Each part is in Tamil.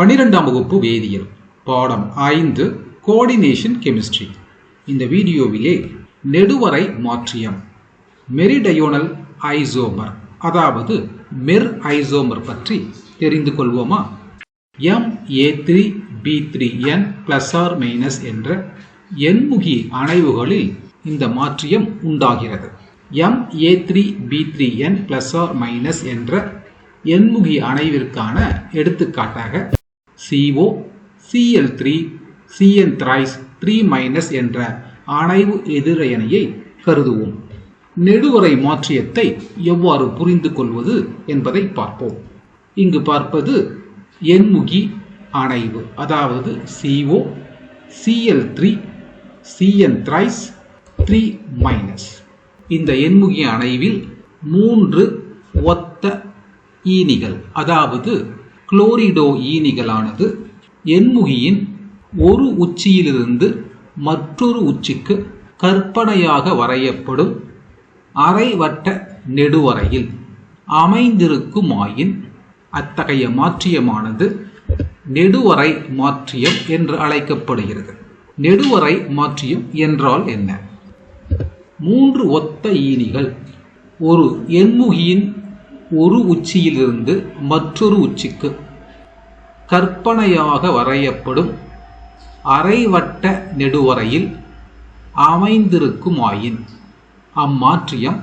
பன்னிரெண்டாம் வகுப்பு வேதியியல் பாடம் ஐந்து கோஆர்டினேஷன் கெமிஸ்ட்ரி இந்த வீடியோவிலே நெடுவரை மாற்றியம். மெரிடயோனல் ஐசோமர் அதாவது மெர் ஐசோமர் பற்றி தெரிந்து கொள்வோமா? M A three B three N plus R minus என்ற எண்முகி அணைவுகளில் இந்த மாற்றியம் உண்டாகிறது. M A three B three N plus R minus என்ற எண்முகி அணைவிற்கான எடுத்துக்காட்டாக CO CL three thrice thrice three minus என்ற அணைவு எதிரயனியை கருதுவோம். நெடுவரை மாற்றியத்தை எவ்வாறு புரிந்து கொள்வது என்பதை பார்ப்போம். இங்கு பார்ப்பது எண்முகி அணைவு அதாவது CO CL three CN thrice three minus இந்த எண்முகி அணைவில் மூன்று ஒத்த ஈனிகள் அதாவது குளோரிடோ ஈனிகளானது எண்முகியின் ஒரு உச்சியிலிருந்து மற்றொரு உச்சிக்கு கற்பனையாக வரையப்படும் அரைவட்ட நெடுவரையில் அமைந்திருக்குமாயின் அத்தகைய மாற்றியமானது நெடுவரை மாற்றியம் என்று அழைக்கப்படுகிறது. நெடுவரை மாற்றியம் என்றால் என்ன? மூன்று ஒத்த ஈனிகள் ஒரு எண்முகியின் ஒரு உச்சியிலிருந்து மற்றொரு உச்சிக்கு கற்பனையாக வரையப்படும் அரைவட்ட நெடுவரையில் அமைந்திருக்குமாயின் அம்மாற்றியம்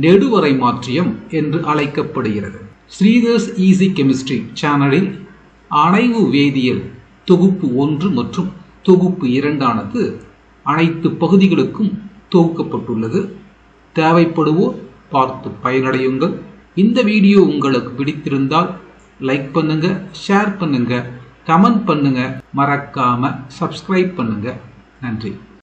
நெடுவரை மாற்றியம் என்று அழைக்கப்படுகிறது. ஸ்ரீதர்ஸ் ஈஸி கெமிஸ்ட்ரி சேனலில் அணைவு வேதியியல் தொகுப்பு ஒன்று மற்றும் தொகுப்பு இரண்டானது அனைத்து பகுதிகளுக்கும் தொகுக்கப்பட்டுள்ளது. தேவைப்படுவோர் பார்த்து பயனடையுங்கள். இந்த வீடியோ உங்களுக்கு பிடித்திருந்தால் லைக் பண்ணுங்க ஷேர் பண்ணுங்க கமெண்ட் பண்ணுங்க. மறக்காம சப்ஸ்கிரைப் பண்ணுங்க. நன்றி.